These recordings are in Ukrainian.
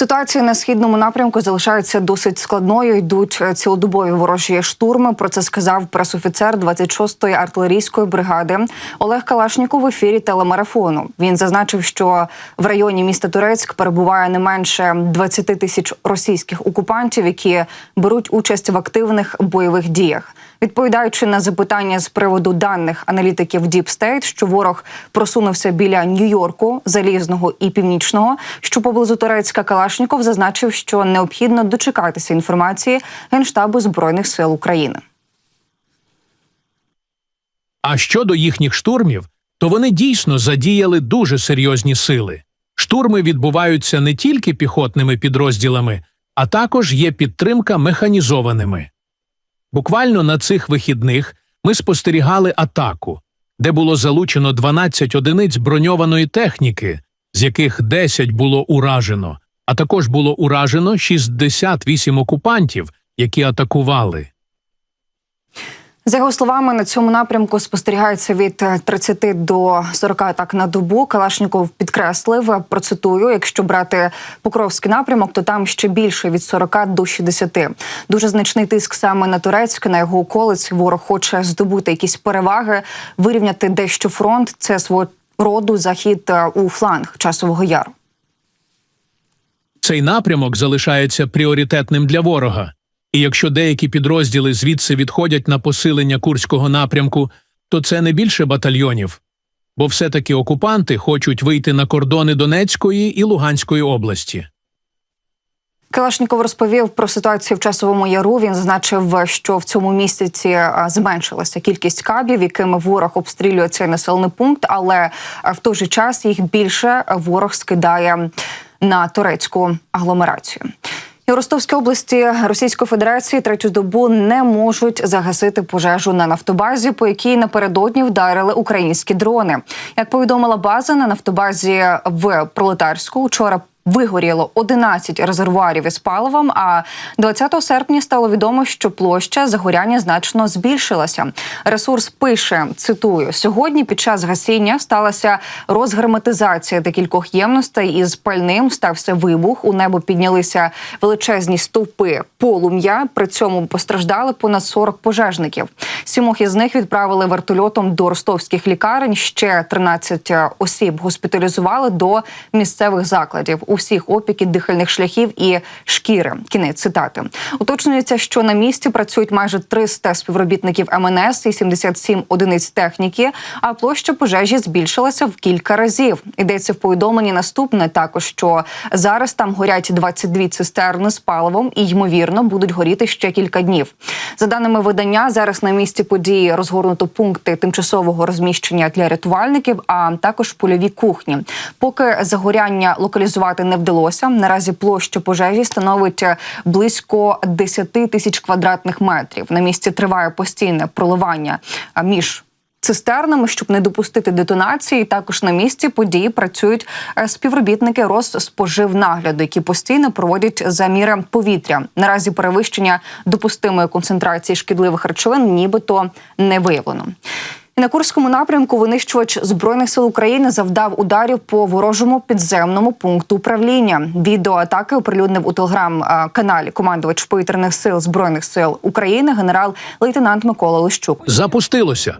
Ситуація на східному напрямку залишається досить складною. Йдуть е, цілодобові ворожі штурми. Про це сказав пресофіцер 26-ї артилерійської бригади Олег Калашніков в ефірі телемарафону. Він зазначив, що в районі міста Турецьк перебуває не менше 20 тисяч російських окупантів, які беруть участь в активних бойових діях. Відповідаючи на запитання з приводу даних аналітиків Deep State, що ворог просунувся біля Нью-Йорку, Залізного і Північного, що поблизу Турецька Калашніков зазначив, що необхідно дочекатися інформації Генштабу збройних сил України. А щодо їхніх штурмів, то вони дійсно задіяли дуже серйозні сили. Штурми відбуваються не тільки піхотними підрозділами, а також є підтримка механізованими. Буквально на цих вихідних ми спостерігали атаку, де було залучено 12 одиниць броньованої техніки, з яких 10 було уражено, а також було уражено 68 окупантів, які атакували. За його словами, на цьому напрямку спостерігається від е, 30 до 40 атак на добу. Калашніков підкреслив, е, процитую, якщо брати Покровський напрямок, то там ще більше від 40 до 60. Дуже значний тиск саме на Турецьк, на його околиці. Ворог хоче здобути якісь переваги, вирівняти дещо фронт. Це свого роду захід е, у фланг часового яру. Цей напрямок залишається пріоритетним для ворога. І якщо деякі підрозділи звідси відходять на посилення курського напрямку, то це не більше батальйонів, бо все-таки окупанти хочуть вийти на кордони Донецької і Луганської області. Калашніков розповів про ситуацію в часовому яру. Він зазначив, що в цьому місяці зменшилася кількість кабів, якими ворог обстрілює цей населений пункт, але в той же час їх більше ворог скидає на турецьку агломерацію. У Ростовській області Російської Федерації третю добу не можуть загасити пожежу на нафтобазі, по якій напередодні вдарили українські дрони. Як повідомила база на нафтобазі в Пролетарську, вчора Вигоріло 11 резервуарів із паливом. А 20 серпня стало відомо, що площа загоряння значно збільшилася. Ресурс пише: цитую: сьогодні під час гасіння сталася розгерметизація декількох ємностей із пальним. Стався вибух. У небо піднялися величезні стовпи полум'я. При цьому постраждали понад 40 пожежників. Сімох із них відправили вертольотом до ростовських лікарень. Ще 13 осіб госпіталізували до місцевих закладів у всіх опіки дихальних шляхів і шкіри. Кінець цитати уточнюється, що на місці працюють майже 300 співробітників МНС і 77 одиниць техніки. А площа пожежі збільшилася в кілька разів. Йдеться в повідомленні наступне також, що зараз там горять 22 цистерни з паливом і ймовірно будуть горіти ще кілька днів. За даними видання, зараз на місці події розгорнуто пункти тимчасового розміщення для рятувальників, а також польові кухні. Поки загоряння локалізувати не вдалося. Наразі площа пожежі становить близько 10 тисяч квадратних метрів. На місці триває постійне проливання між. Цистернами, щоб не допустити детонації, також на місці події працюють е, співробітники Росспоживнагляду, які постійно проводять заміри повітря. Наразі перевищення допустимої концентрації шкідливих речовин, нібито не виявлено. На Курському напрямку винищувач збройних сил України завдав ударів по ворожому підземному пункту управління. Відео атаки оприлюднив у телеграм-каналі командувач повітряних сил збройних сил України генерал-лейтенант Микола Лищук. Запустилося.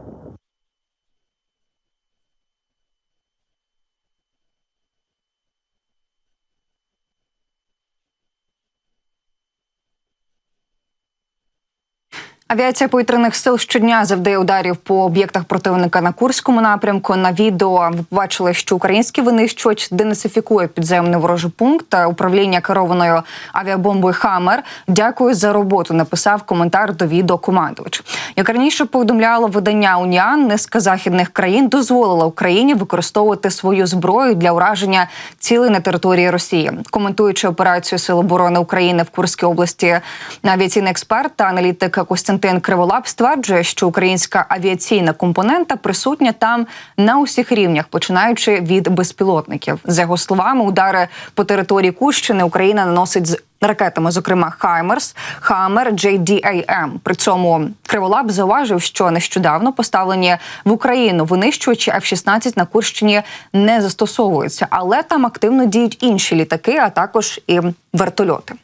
Авіація повітряних сил щодня завдає ударів по об'єктах противника на Курському напрямку. На відео ви побачили, що український винищувач денацифікує підземний ворожий пункт управління керованою авіабомбою Хаммер. Дякую за роботу. Написав коментар до відео командувач. Як раніше повідомляло видання Уніан, низка західних країн дозволила Україні використовувати свою зброю для ураження цілей на території Росії. Коментуючи операцію Сил оборони України в Курській області, авіаційний експерт та аналітик Костянтин Костянтин Криволап стверджує, що українська авіаційна компонента присутня там на усіх рівнях, починаючи від безпілотників. За його словами, удари по території Кущини Україна наносить з ракетами, зокрема Хаймерс, Хаммер, JDAM. При цьому Криволап зауважив, що нещодавно поставлені в Україну винищувачі F-16 на Курщині не застосовуються, але там активно діють інші літаки, а також і вертольоти.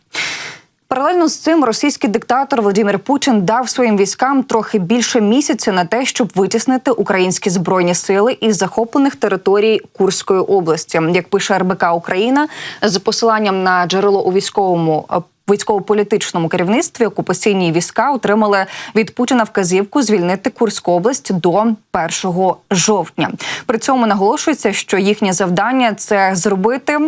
Паралельно з цим російський диктатор Володимир Путін дав своїм військам трохи більше місяця на те, щоб витіснити українські збройні сили із захоплених територій Курської області. Як пише РБК Україна з посиланням на джерело у військовому. е, Військово-політичному керівництві окупаційні війська отримали від Путіна вказівку звільнити Курську область до 1 жовтня. При цьому наголошується, що їхнє завдання це зробити,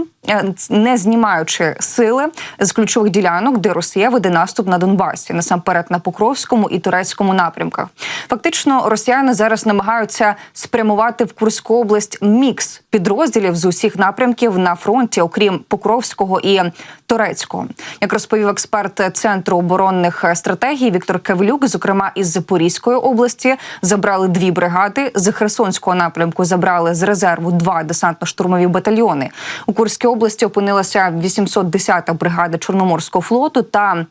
не знімаючи сили з ключових ділянок, де Росія веде наступ на Донбасі, насамперед на Покровському і турецькому напрямках. Фактично, росіяни зараз намагаються спрямувати в Курську область мікс підрозділів з усіх напрямків на фронті, окрім Покровського і Турецького. Як розповів експерт центру оборонних стратегій Віктор Кевлюк, зокрема із Запорізької області, забрали дві бригади. З Херсонського напрямку забрали з резерву два десантно-штурмові батальйони. У Курській області опинилася 810-та бригада Чорноморського флоту та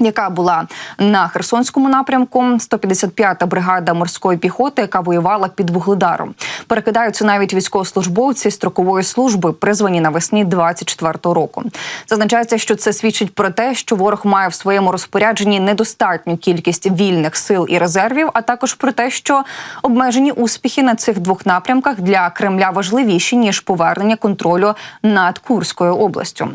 яка була на Херсонському напрямку, 155-та бригада морської піхоти, яка воювала під вугледаром. Перекидаються навіть військовослужбовці строкової служби, призвані навесні 24-го року. Зазначається, що це свідчить про те, що ворог має в своєму розпорядженні недостатню кількість вільних сил і резервів, а також про те, що обмежені успіхи на цих двох напрямках для Кремля важливіші ніж повернення контролю над Курською областю.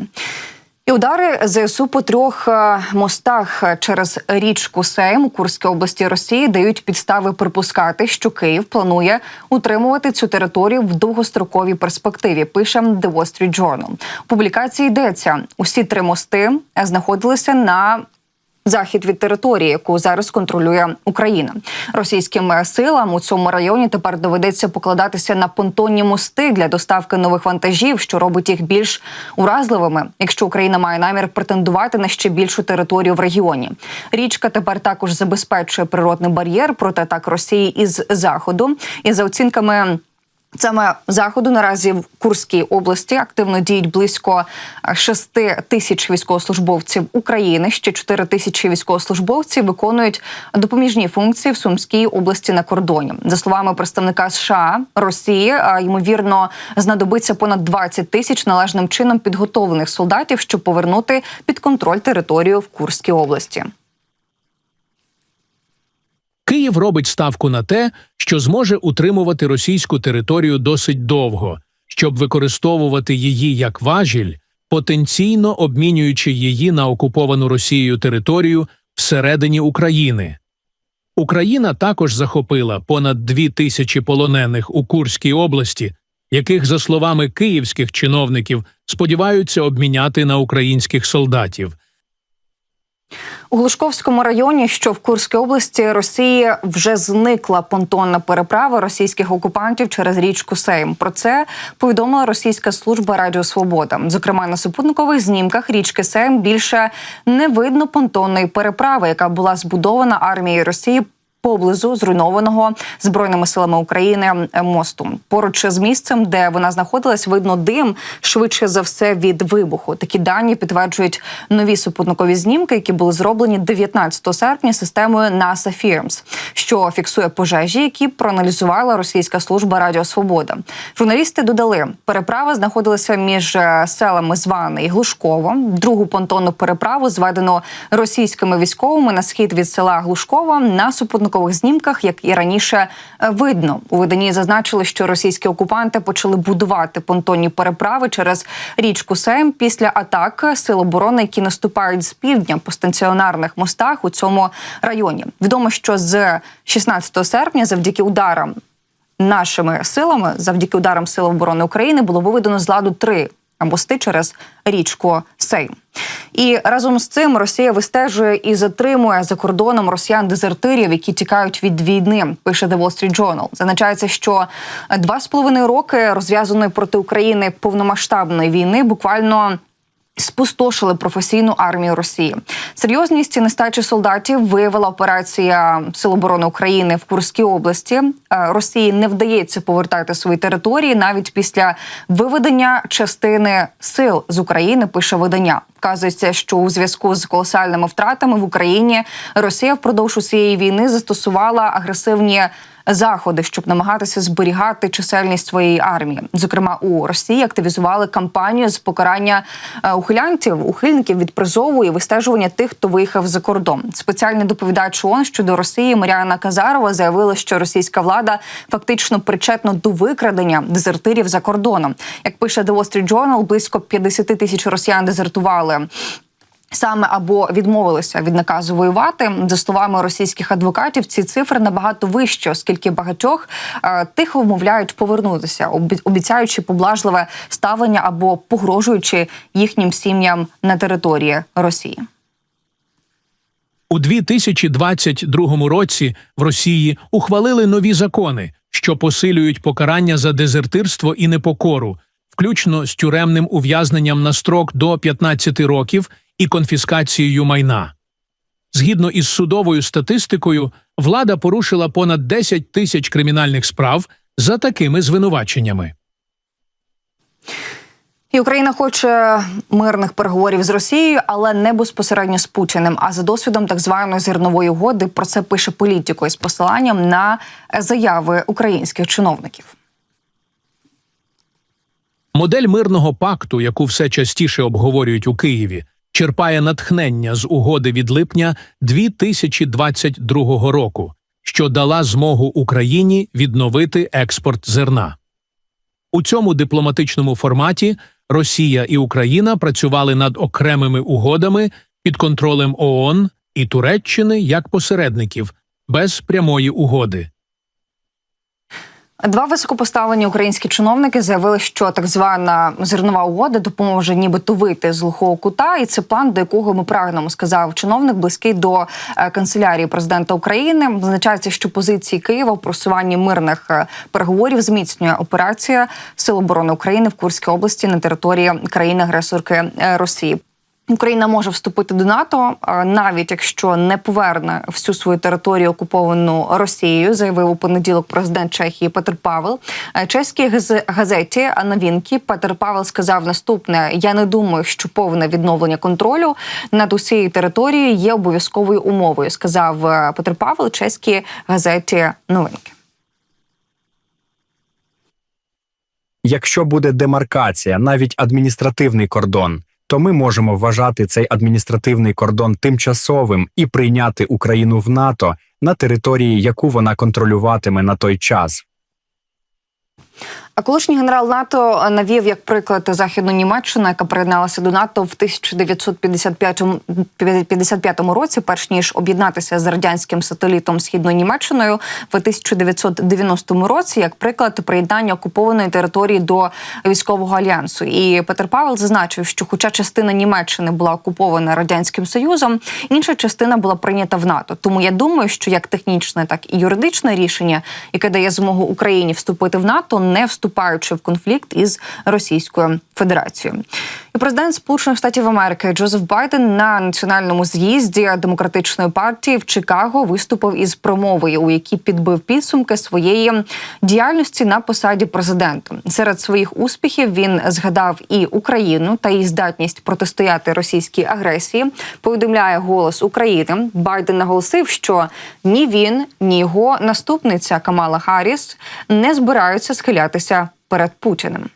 І удари ЗСУ по трьох е, мостах через річку Сейм у Курській області Росії дають підстави припускати, що Київ планує утримувати цю територію в довгостроковій перспективі. Пише The Wall Street Journal. Публікації йдеться: усі три мости знаходилися на захід від території, яку зараз контролює Україна. Російським силам у цьому районі тепер доведеться покладатися на понтонні мости для доставки нових вантажів, що робить їх більш уразливими, якщо Україна має намір претендувати на ще більшу територію в регіоні. Річка тепер також забезпечує природний бар'єр проти атак Росії із заходу. І за оцінками. Саме заходу наразі в Курській області активно діють близько 6 тисяч військовослужбовців України. Ще 4 тисячі військовослужбовців виконують допоміжні функції в Сумській області на кордоні. За словами представника США Росії, ймовірно знадобиться понад 20 тисяч належним чином підготовлених солдатів, щоб повернути під контроль територію в Курській області. Київ робить ставку на те, що зможе утримувати російську територію досить довго, щоб використовувати її як важіль, потенційно обмінюючи її на окуповану Росією територію всередині України. Україна також захопила понад дві тисячі полонених у Курській області, яких, за словами київських чиновників, сподіваються обміняти на українських солдатів. У Глушковському районі, що в Курській області Росії, вже зникла понтонна переправа російських окупантів через річку Сейм. Про це повідомила російська служба Радіо Свобода. Зокрема, на супутникових знімках річки Сейм більше не видно понтонної переправи, яка була збудована армією Росії. Поблизу зруйнованого збройними силами України мосту поруч з місцем, де вона знаходилась, видно дим швидше за все від вибуху. Такі дані підтверджують нові супутникові знімки, які були зроблені 19 серпня системою NASA Firms, що фіксує пожежі, які проаналізувала російська служба Радіо Свобода. Журналісти додали, переправа знаходилася між е, селами Зване і Глушково. Другу понтонну переправу зведено російськими військовими на схід від села Глушкова на супутникових знімках, як і раніше е, видно. У виданні зазначили, що російські окупанти почали будувати понтонні переправи через річку Сейм після атак сил оборони, які наступають з півдня по станціонарних мостах у цьому районі. Відомо, що з 16 серпня, завдяки ударам нашими силами, завдяки ударам Сил оборони України, було виведено з ладу три мости через річку Сейм. І разом з цим Росія вистежує і затримує за кордоном росіян-дезертирів, які тікають від війни. Пише The Wall Street Journal. Зазначається, що два з половиною роки розв'язаної проти України повномасштабної війни буквально. Спустошили професійну армію Росії. Серйозність і нестачі солдатів виявила операція Сил оборони України в Курській області. Е, Росії не вдається повертати свої території навіть після виведення частини сил з України. Пише видання. Вказується, що у зв'язку з колосальними втратами в Україні Росія впродовж усієї війни застосувала агресивні заходи, щоб намагатися зберігати чисельність своєї армії. Зокрема, у Росії активізували кампанію з покарання е, ухилянтів, ухильників від призову і вистежування тих, хто виїхав за кордон. Спеціальний доповідач ООН щодо Росії Маріана Казарова заявила, що російська влада фактично причетна до викрадення дезертирів за кордоном. Як пише The Wall Street Journal, близько 50 тисяч росіян дезертували. Саме або відмовилися від наказу воювати за словами російських адвокатів. Ці цифри набагато вищі, оскільки багатьох е, тихо вмовляють повернутися, обіцяючи поблажливе ставлення або погрожуючи їхнім сім'ям на території Росії. У 2022 році в Росії ухвалили нові закони, що посилюють покарання за дезертирство і непокору, включно з тюремним ув'язненням на строк до 15 років і конфіскацією майна. Згідно із судовою статистикою, влада порушила понад 10 тисяч кримінальних справ за такими звинуваченнями. І Україна хоче мирних переговорів з Росією, але не безпосередньо з Путіним, а за досвідом так званої зернової угоди. Про це пише політико із посиланням на заяви українських чиновників. Модель мирного пакту, яку все частіше обговорюють у Києві, черпає натхнення з угоди від липня 2022 року, що дала змогу Україні відновити експорт зерна. У цьому дипломатичному форматі Росія і Україна працювали над окремими угодами під контролем ООН і Туреччини як посередників без прямої угоди. Два високопоставлені українські чиновники заявили, що так звана зернова угода допоможе нібито вийти з глухого кута, і це план, до якого ми прагнемо, сказав чиновник, близький до е, канцелярії президента України. Зазначається, що позиції Києва в просуванні мирних е, переговорів зміцнює операція Сил оборони України в Курській області на території країни-агресорки е, Росії. Україна може вступити до НАТО, навіть якщо не поверне всю свою територію окуповану Росією, заявив у понеділок президент Чехії Петр Павел. Е, Чеській газеті новінки Петр Павел сказав наступне: Я не думаю, що повне відновлення контролю над усією територією є обов'язковою умовою. Сказав е, Петр Павел чеській газеті новинки. Якщо буде демаркація, навіть адміністративний кордон, то ми можемо вважати цей адміністративний кордон тимчасовим і прийняти Україну в НАТО на території, яку вона контролюватиме на той час. А колишній генерал НАТО навів як приклад західну Німеччину, яка приєдналася до НАТО в 1955 55 році, перш ніж об'єднатися з радянським сателітом східною Німеччиною в 1990 році, як приклад приєднання окупованої території до військового альянсу. І Петер Павел зазначив, що, хоча частина Німеччини була окупована радянським союзом, інша частина була прийнята в НАТО. Тому я думаю, що як технічне, так і юридичне рішення, яке дає змогу Україні вступити в НАТО, не вступаючи в конфлікт із Російською Федерацією. І президент Сполучених Штатів Америки Джозеф Байден на національному з'їзді демократичної партії в Чикаго виступив із промовою, у якій підбив підсумки своєї діяльності на посаді президента. Серед своїх успіхів він згадав і Україну та її здатність протистояти російській агресії. Повідомляє голос України. Байден наголосив, що ні він, ні його наступниця Камала Харріс не збираються схилятися перед Путіним.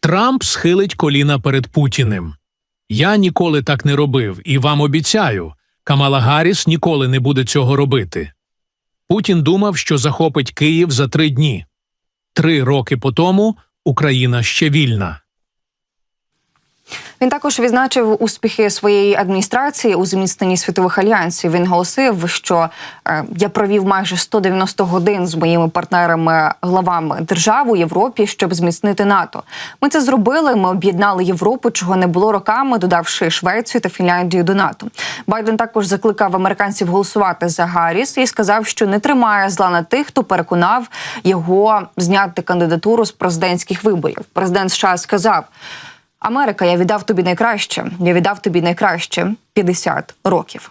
Трамп схилить коліна перед Путіним. Я ніколи так не робив, і вам обіцяю, Камала Гарріс ніколи не буде цього робити. Путін думав, що захопить Київ за три дні. Три роки по тому Україна ще вільна. Він також відзначив успіхи своєї адміністрації у зміцненні світових альянсів. Він голосив, що е, я провів майже 190 годин з моїми партнерами главами держав у Європі, щоб зміцнити НАТО. Ми це зробили. Ми об'єднали Європу, чого не було роками, додавши Швецію та Фінляндію до НАТО. Байден також закликав американців голосувати за Гарріс і сказав, що не тримає зла на тих, хто переконав його зняти кандидатуру з президентських виборів. Президент США сказав. Америка, я віддав тобі найкраще. Я віддав тобі найкраще 50 років.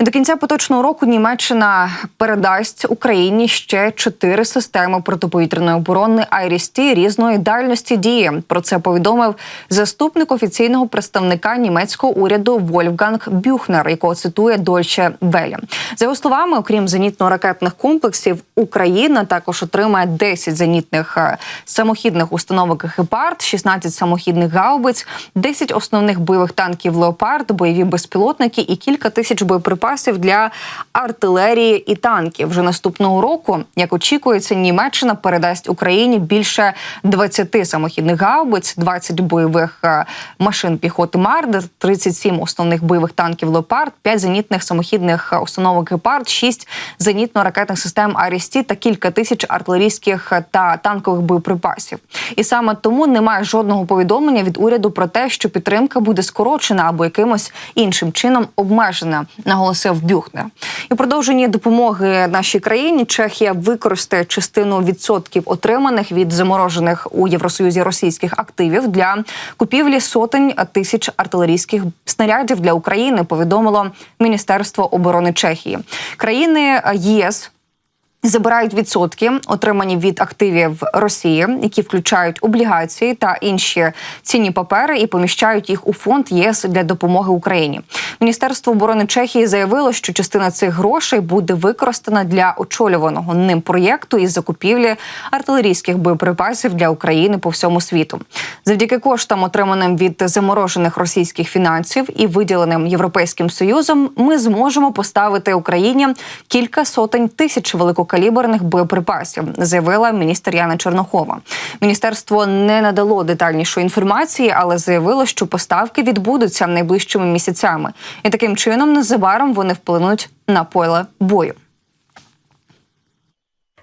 До кінця поточного року Німеччина передасть Україні ще чотири системи протиповітряної оборони «Айріс-Т» різної дальності дії. Про це повідомив заступник офіційного представника німецького уряду Вольфганг Бюхнер, якого цитує Дольче Велі. За його словами, окрім зенітно-ракетних комплексів, Україна також отримає 10 зенітних е, самохідних установок «Гепард», 16 самохідних гаубиць, 10 основних бойових танків «Леопард», бойові безпілотники і кілька тисяч боєприпасів для артилерії і танків. Вже наступного року, як очікується, Німеччина передасть Україні більше 20 самохідних гаубиць, 20 бойових е, машин піхоти Марder, 37 основних бойових танків Леопард, 5 зенітних самохідних е, установок Гепард, 6 зенітно-ракетних систем Арісті та кілька тисяч артилерійських та танкових боєприпасів. І саме тому немає жодного повідомлення від уряду про те, що підтримка буде скорочена або якимось іншим чином обмежена, наголосив Бюхнер. І продовження допомоги нашій країні Чехія використає частину відсотків отриманих від заморожених у Євросоюзі російських активів для купівлі сотень тисяч артилерійських снарядів для України. Повідомило Міністерство оборони Чехії. Країни ЄС Забирають відсотки, отримані від активів Росії, які включають облігації та інші цінні папери, і поміщають їх у фонд ЄС для допомоги Україні. Міністерство оборони Чехії заявило, що частина цих грошей буде використана для очолюваного ним проєкту із закупівлі артилерійських боєприпасів для України по всьому світу. Завдяки коштам, отриманим від заморожених російських фінансів і виділеним Європейським союзом, ми зможемо поставити Україні кілька сотень тисяч великокаліберних боєприпасів, заявила міністр Яна Чернохова. Міністерство не надало детальнішої інформації, але заявило, що поставки відбудуться найближчими місяцями, і таким чином незабаром вони вплинуть на поле бою.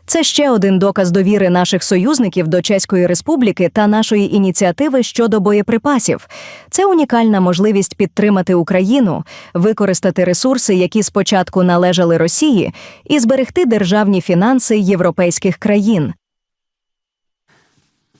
Це ще один доказ довіри наших союзників до Чеської Республіки та нашої ініціативи щодо боєприпасів. Це унікальна можливість підтримати Україну, використати ресурси, які спочатку належали Росії, і зберегти державні фінанси європейських країн.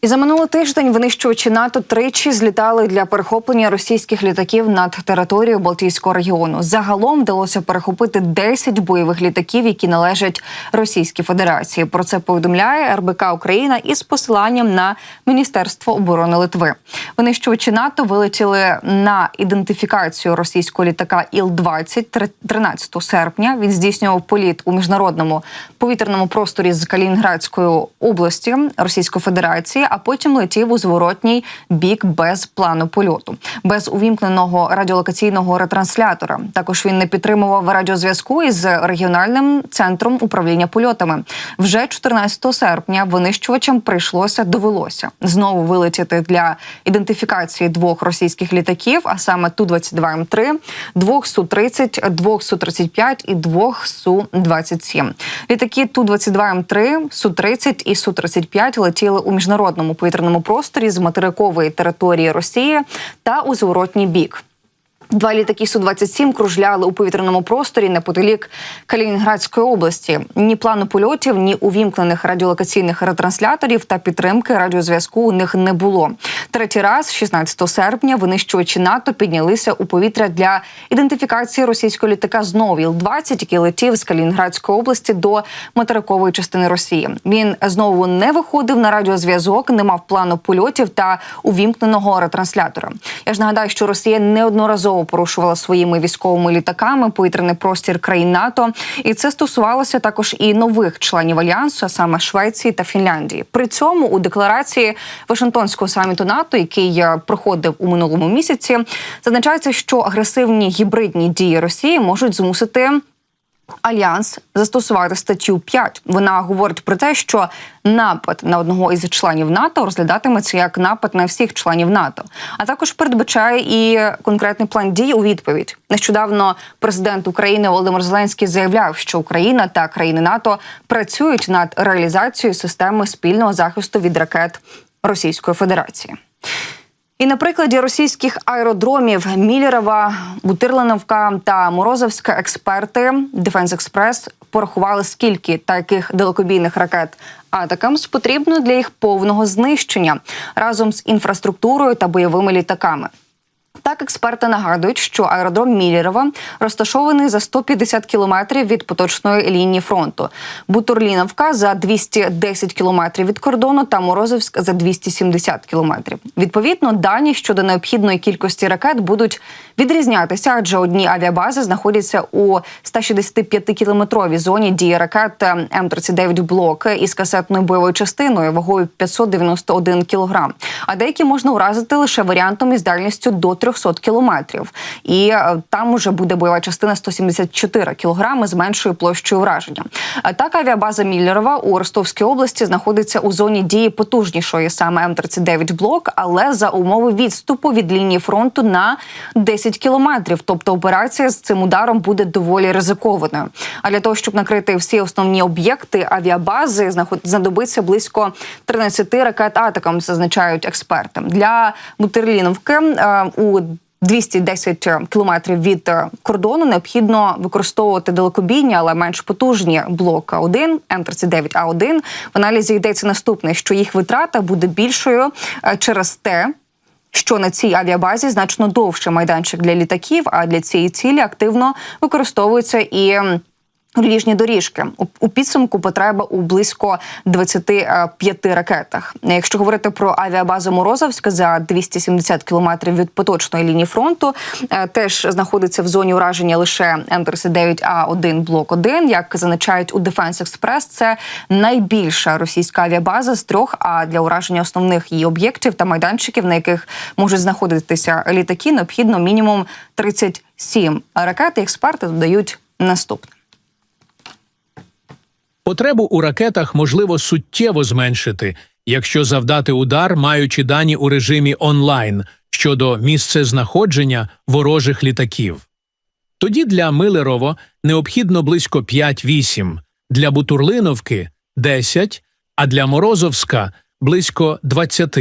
І за минулий тиждень винищувачі НАТО тричі злітали для перехоплення російських літаків над територією Балтійського регіону. Загалом вдалося перехопити 10 бойових літаків, які належать Російській Федерації. Про це повідомляє РБК Україна із посиланням на Міністерство оборони Литви. Винищувачі НАТО вилетіли на ідентифікацію російського літака Іл-20 13 серпня. Він здійснював політ у міжнародному повітряному просторі з Калінінградської області Російської Федерації а потім летів у зворотній бік без плану польоту, без увімкненого радіолокаційного ретранслятора. Також він не підтримував радіозв'язку із регіональним центром управління польотами. Вже 14 серпня винищувачам прийшлося довелося знову вилетіти для ідентифікації двох російських літаків, а саме ту 22 м 3 двох су 30 двох су 35 і двох су 27 Літаки ту 22 м 3 су 30 і су 35 летіли у міжнародному повітряному просторі з материкової території Росії та у зворотній бік. Два літаки су 27 кружляли у повітряному просторі неподалік Калінінградської області. Ні плану польотів, ні увімкнених радіолокаційних ретрансляторів та підтримки радіозв'язку у них не було. Третій раз, 16 серпня, винищувачі НАТО піднялися у повітря для ідентифікації російського літака знову Іл-20, який летів з Калінінградської області до материкової частини Росії. Він знову не виходив на радіозв'язок, не мав плану польотів та увімкненого ретранслятора. Я ж нагадаю, що Росія неодноразово порушувала своїми військовими літаками повітряний простір країн НАТО, і це стосувалося також і нових членів альянсу, а саме Швеції та Фінляндії. При цьому у декларації Вашингтонського саміту НАТО, який е, проходив у минулому місяці, зазначається, що агресивні гібридні дії Росії можуть змусити. Альянс застосувати статтю 5. Вона говорить про те, що напад на одного із членів НАТО розглядатиметься як напад на всіх членів НАТО, а також передбачає і конкретний план дій у відповідь. Нещодавно президент України Володимир Зеленський заявляв, що Україна та країни НАТО працюють над реалізацією системи спільного захисту від ракет Російської Федерації. І на прикладі російських аеродромів Мілєрова, Бутирлиновка та Морозовська експерти Дефенс Експрес порахували, скільки таких далекобійних ракет Атакамс потрібно для їх повного знищення разом з інфраструктурою та бойовими літаками. Так, експерти нагадують, що аеродром Мілєрова розташований за 150 кілометрів від поточної лінії фронту. Бутурліновка за 210 кілометрів від кордону та Морозовськ за 270 кілометрів. Відповідно, дані щодо необхідної кількості ракет будуть відрізнятися, адже одні авіабази знаходяться у 165-кілометровій зоні дії ракет М-39 блок із касетною бойовою частиною вагою 591 кілограм. А деякі можна уразити лише варіантом із дальністю до 300 кілометрів. І е, там уже буде бойова частина 174 кілограми з меншою площею враження. Так, авіабаза Міллерова у Ростовській області знаходиться у зоні дії потужнішої саме М-39 блок, але за умови відступу від лінії фронту на 10 кілометрів. Тобто операція з цим ударом буде доволі ризикованою. А для того, щоб накрити всі основні об'єкти авіабази, знадобиться близько 13 ракет атакам, зазначають експерти. Для Бутерліновки е, у 210 кілометрів від е, кордону необхідно використовувати далекобійні, але менш потужні блок 1 М39А1. В аналізі йдеться наступне, що їх витрата буде більшою е, через те, що на цій авіабазі значно довше майданчик для літаків, а для цієї цілі активно використовуються і. М, Ріжні доріжки у, підсумку потреба у близько 25 ракетах. Якщо говорити про авіабазу Морозовська за 270 кілометрів від поточної лінії фронту, е, теж знаходиться в зоні ураження лише М39А1 блок 1 Як зазначають у Defense Express, це найбільша російська авіабаза з трьох. А для ураження основних її об'єктів та майданчиків, на яких можуть знаходитися літаки, необхідно мінімум 37 ракет. Експерти додають наступне. Потребу у ракетах можливо суттєво зменшити, якщо завдати удар, маючи дані у режимі онлайн щодо місцезнаходження ворожих літаків. Тоді для Милерово необхідно близько 5-8, для Бутурлиновки 10, а для Морозовська близько 20.